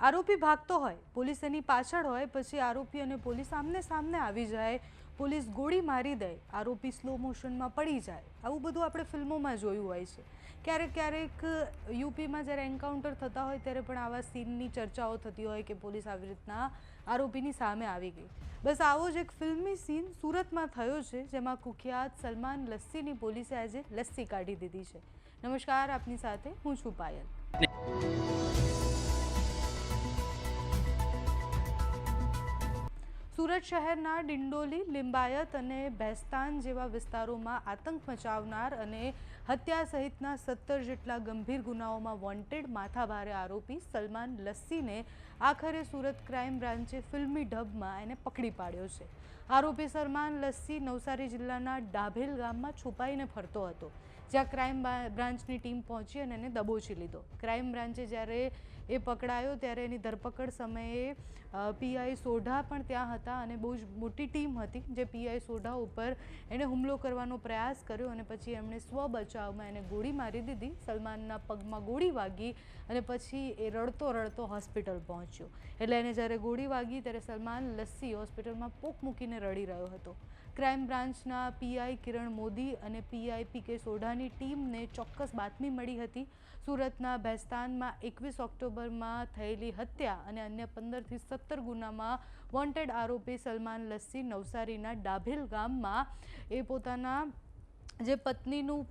આરોપી ભાગતો હોય, પોલીસ એની પાછળ હોય, પછી આરોપી અને પોલીસ આમને સામને આવી જાય, પોલીસ ગોળી મારી દે, આરોપી સ્લો મોશનમાં પડી જાય. આવું બધું આપણે ફિલ્મોમાં જોયું હોય છે. ક્યારેક ક્યારેક યુપીમાં જ્યારે એન્કાઉન્ટર થતા હોય ત્યારે પણ આવા સીનની ચર્ચાઓ થતી હોય કે પોલીસ આવી રીતના આરોપીની સામે આવી ગઈ. બસ આવો જ એક ફિલ્મી સીન સુરતમાં થયો છે, જેમાં કુખ્યાત સલમાન લસ્સીની પોલીસે આજે લસ્સી કાઢી દીધી છે. નમસ્કાર, આપની સાથે હું છું પાયલ. સુરત શહેરના ડિંડોલી, લિંબાયત અને બેસ્તાન જેવા વિસ્તારોમાં આતંક મચાવનાર અને હત્યા સહિતના સત્તર જેટલા ગંભીર ગુનાઓમાં વોન્ટેડ માથાભારે આરોપી સલમાન લસ્સીને આખરે સુરત ક્રાઇમ બ્રાન્ચે ફિલ્મી ઢબમાં એને પકડી પાડ્યો છે. આરોપી સલમાન લસ્સી નવસારી જિલ્લાના ડાભેલ ગામમાં છુપાઈને ફરતો હતો. જ્યાં ક્રાઇમ બ્રાન્ચની ટીમ પહોંચી અને એને દબોચી લીધો. ક્રાઇમ બ્રાન્ચે જ્યારે એ પકડાયો ત્યારે એની ધરપકડ સમયે પીઆઈ સોઢા પણ ત્યાં હતા અને બહુ જ મોટી ટીમ હતી જે પીઆઈ સોઢા ઉપર એણે હુમલો કરવાનો પ્રયાસ કર્યો અને પછી એમણે સ્વ બચાવમાં એને ગોળી મારી દીધી, સલમાનના પગમાં ગોળી વાગી અને પછી એ રડતો રડતો હોસ્પિટલ પહોંચ્યો. એટલે એને જ્યારે ગોળી વાગી ત્યારે સલમાન લસ્સી હોસ્પિટલમાં પોક મૂકીને રડી રહ્યો હતો. ક્રાઇમ બ્રાન્ચના પીઆઈ કિરણ મોદી અને પીઆઈ પી કે સોઢાની ટીમને ચોક્કસ બાતમી મળી હતી. સુરતના ભેસ્તાનમાં એકવીસ ઓક્ટોબરમાં થયેલી હત્યા અને અન્ય પંદરથી સત્તર ગુનામાં વોન્ટેડ આરોપી સલમાન લસ્સી નવસારીના ડાભેલ ગામમાં એ પોતાના જે પત્નીનું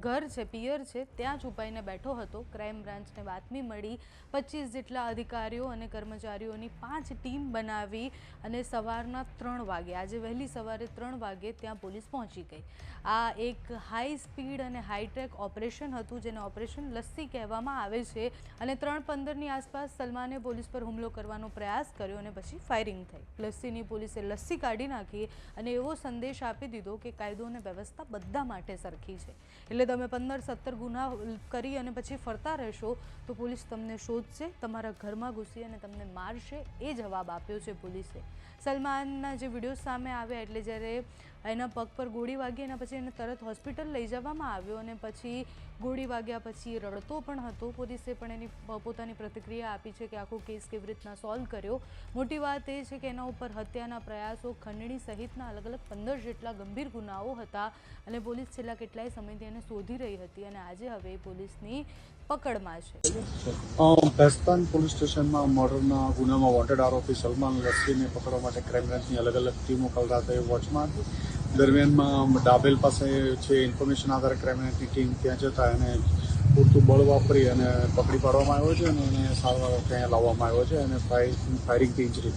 ઘર છે, પિયર છે, ત્યાં છુપાઈને બેઠો હતો. ક્રાઇમ બ્રાન્ચને બાતમી મળી. પચીસ જેટલા અધિકારીઓ અને કર્મચારીઓની પાંચ ટીમ બનાવી અને સવારના ત્રણ વાગે, આજે વહેલી સવારે ત્રણ વાગે ત્યાં પોલીસ પહોંચી ગઈ. આ એક હાઈ સ્પીડ અને હાઈટેક ઓપરેશન હતું, જેને ઓપરેશન લસ્સી કહેવામાં આવે છે અને ત્રણ પંદરની આસપાસ સલમાને પોલીસ પર હુમલો કરવાનો પ્રયાસ કર્યો અને પછી ફાયરિંગ થઈ. લસ્સીની પોલીસે લસ્સી કાઢી નાખી અને એવો સંદેશ આપી દીધો કે કાયદો અને વ્યવસ્થા બધા માટે સરખી છે. એટલે તમે પંદર, સત્તર ગુના કરી અને પછી ફરતા રહેશો, તો પોલીસ તમને શોધશે, તમારા ઘરમાં ઘૂસી અને તમને મારશે, એ જવાબ આપ્યો છે પોલીસે. સલમાનના જે વીડિયો સામે આવ્યા, એટલે જ્યારે એના પગ પર ગોળી વાગી એના પછી એને તરત હોસ્પિટલ લઈ જવામાં આવ્યો અને પછી ગોળી વાગ્યા પછી રડતો પણ હતો. પોલીસે પણ એની પોતાની પ્રતિક્રિયા આપી છે કે આખો કેસ કેવી રીતના સોલ્વ કર્યો. મોટી વાત એ છે કે એના ઉપર હત્યાના પ્રયાસો ખંડણી સહિતના અલગ અલગ પંદર જેટલા ગંભીર ગુનાઓ હતા અને પોલીસ છેલ્લા કેટલાય સમયથી એને શોધી રહી હતી અને આજે હવે પોલીસની પકડમાં છે. ભેસ્તાન પોલીસ સ્ટેશનમાં મર્ડરના ગુનામાં વોન્ટેડ આરોપી સલમાન લસ્સીને પકડવા માટે ક્રાઇમ બ્રાન્ચની અલગ અલગ ટીમો કલ રાતે વોચમાં હતી દરમિયાનમાં ડાબેલ પાસે છે ઇન્ફોર્મેશન આધારે ક્રાઇમની ટીમ ત્યાં જતા એને પૂરતું બળ વાપરી અને પકડી પાડવામાં આવ્યો છે અને એને સારવાર ત્યાં લાવવામાં આવ્યો છે અને ફાયર ફાયરિંગથી ઇન્જરી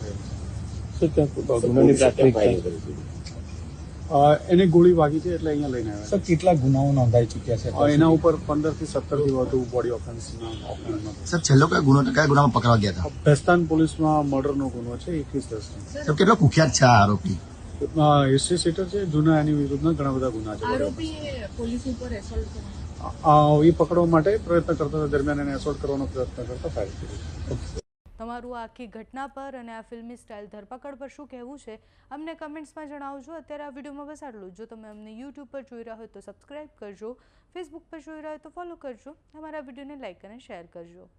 અ, એને ગોળી વાગી છે એટલે અહીંયા લઈને આવ્યા સર કેટલા ગુનાઓ નોંધાઈ ચૂક્યા છે? એના ઉપર પંદરથી સત્તરથી વધુ બોડી ઓફેન્સના ઓફેન્સ સર છેલ્લો કયા ગુનો કયા ગુનામાં પકડવા ગયા હતા? ભેસ્તાન પોલીસમાં મર્ડરનો ગુનો છે એકવીસ દસ. સર કેટલો કુખ્યાત છે આ આરોપી? હિસ્ટ્રી સીટર છે જૂના એની વિરુદ્ધના ઘણા બધા ગુના છે પોલીસ ઉપર એસોલ્ટ કર્યો. આ એ પકડવા માટે પ્રયત્ન કરતા હતા દરમિયાન એને એસોલ્ટ કરવાનો પ્રયત્ન કરતા ફાયર કર્યું. તમારું આખી ઘટના પર અને આ ફિલ્મી સ્ટાઇલ ધરપકડ પર શું કહેવું છે અમને કમેન્ટ્સમાં જણાવજો. અત્યારે આ વિડીયોમાં બસ આટલું જો તમે અમને યુટ્યુબ પર જોઈ રહ્યા હોય તો સબસ્ક્રાઈબ કરજો ફેસબુક પર જોઈ રહ્યા હોય તો ફોલો કરજો. અમારા વિડીયોને લાઇક અને શેર કરજો.